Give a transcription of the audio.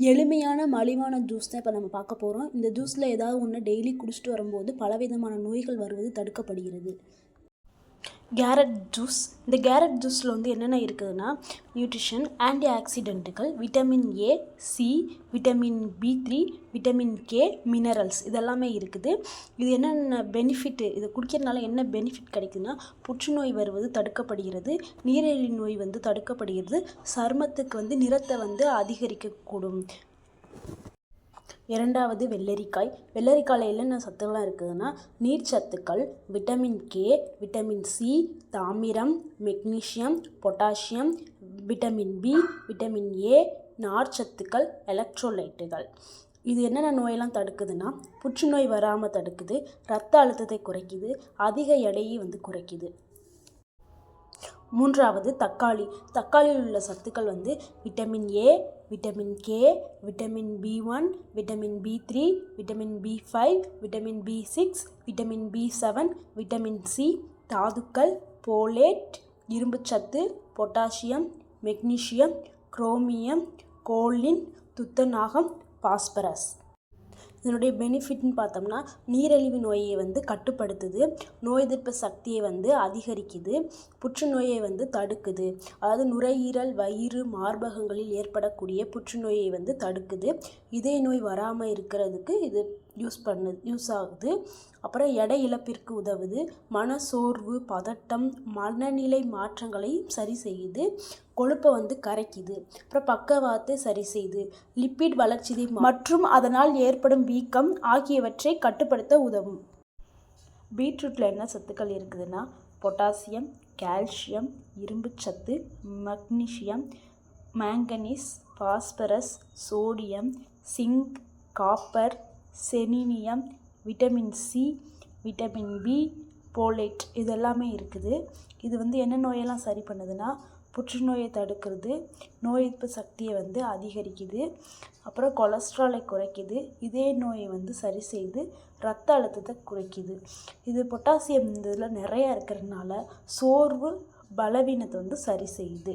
எளிமையான மலிவான ஜூஸ் தான் இப்போ நம்ம பார்க்க போகிறோம் இந்த ஜூஸில் ஏதாவது ஒன்று டெய்லி குடிச்சிட்டு வரும்போது பலவிதமான நோய்கள் வருவது தடுக்கப்படுகிறது. Carrot juice. இந்த கேரட் ஜூஸில் வந்து என்னென்ன இருக்குதுன்னா nutrition anti ஆக்சிடென்ட்டுகள் vitamin A C vitamin B three vitamin K minerals இதெல்லாமே இருக்குது. இது என்னென்ன பெனிஃபிட்டு இதை குடிக்கிறதுனால என்ன பெனிஃபிட் கிடைக்குதுன்னா புற்றுநோய் வருவது தடுக்கப்படுகிறது நீரிழிவு நோய் வந்து தடுக்கப்படுகிறது சருமத்துக்கு வந்து நிறத்தை வந்து அதிகரிக்கக்கூடும். இரண்டாவது வெள்ளரிக்காய். வெள்ளரிக்காயில் என்னென்ன சத்துக்கள்லாம் இருக்குதுன்னா நீர்ச்சத்துக்கள் விட்டமின் கே விட்டமின் சி தாமிரம் magnesium potassium vitamin B vitamin A நார்ச்சத்துக்கள் எலக்ட்ரோலைட்டுகள் இது என்னென்ன நோயெல்லாம் தடுக்குதுன்னா புற்றுநோய் வராமல் தடுக்குது ரத்த அழுத்தத்தை குறைக்குது அதிக எடையை வந்து குறைக்குது. மூன்றாவது தக்காளி. தக்காளியில் உள்ள சத்துக்கள் வந்து vitamin A vitamin K vitamin B one vitamin B three vitamin B five vitamin B six vitamin B seven vitamin C தாதுக்கள் போலேட் இரும்புச்சத்து பொட்டாசியம் மெக்னீஷியம் குரோமியம் கோலின் துத்தநாகம் பாஸ்பரஸ் இதனுடைய பெனிஃபிட்னு பார்த்தோம்னா நீரிழிவு நோயை வந்து கட்டுப்படுத்துது. நோய் எதிர்ப்பு சக்தியை வந்து அதிகரிக்குது. புற்றுநோயை வந்து தடுக்குது. அதாவது நுரையீரல் வயிறு மார்பகங்களில் ஏற்படக்கூடிய புற்றுநோயை வந்து தடுக்குது. இதய நோய் வராமல் இருக்கிறதுக்கு இது யூஸ் பண்ணு யூஸ் ஆகுது. அப்புறம் எடை இழப்பிற்கு உதவுது. மன சோர்வு பதட்டம் மனநிலை மாற்றங்களை சரி செய்யுது. கொழுப்பை வந்து கரைக்குது. அப்புறம் பக்கவாத்தை சரி செய்யுது. லிப்பிட் வளர்ச்சி மற்றும் அதனால் ஏற்படும் வீக்கம் ஆகியவற்றை கட்டுப்படுத்த உதவும். பீட்ரூட்டில் என்ன சத்துக்கள் இருக்குதுன்னா பொட்டாசியம் கால்சியம் இரும்புச்சத்து magnesium manganese phosphorus sodium zinc copper selenium vitamin C vitamin B folate இது எல்லாமே இருக்குது. இது வந்து என்ன நோயெல்லாம் சரி பண்ணுதுன்னா புற்றுநோயை தடுக்கிறது நோய் எதிர்ப்பு சக்தியை வந்து அதிகரிக்குது அப்புறம் கொலஸ்ட்ராலை குறைக்குது இதே நோயை வந்து சரி செய்து ரத்த அழுத்தத்தை குறைக்குது. இது பொட்டாசியம் இந்த இதில் நிறையா இருக்கிறதுனால சோர்வு பலவீனத்தை வந்து சரி செய்யுது.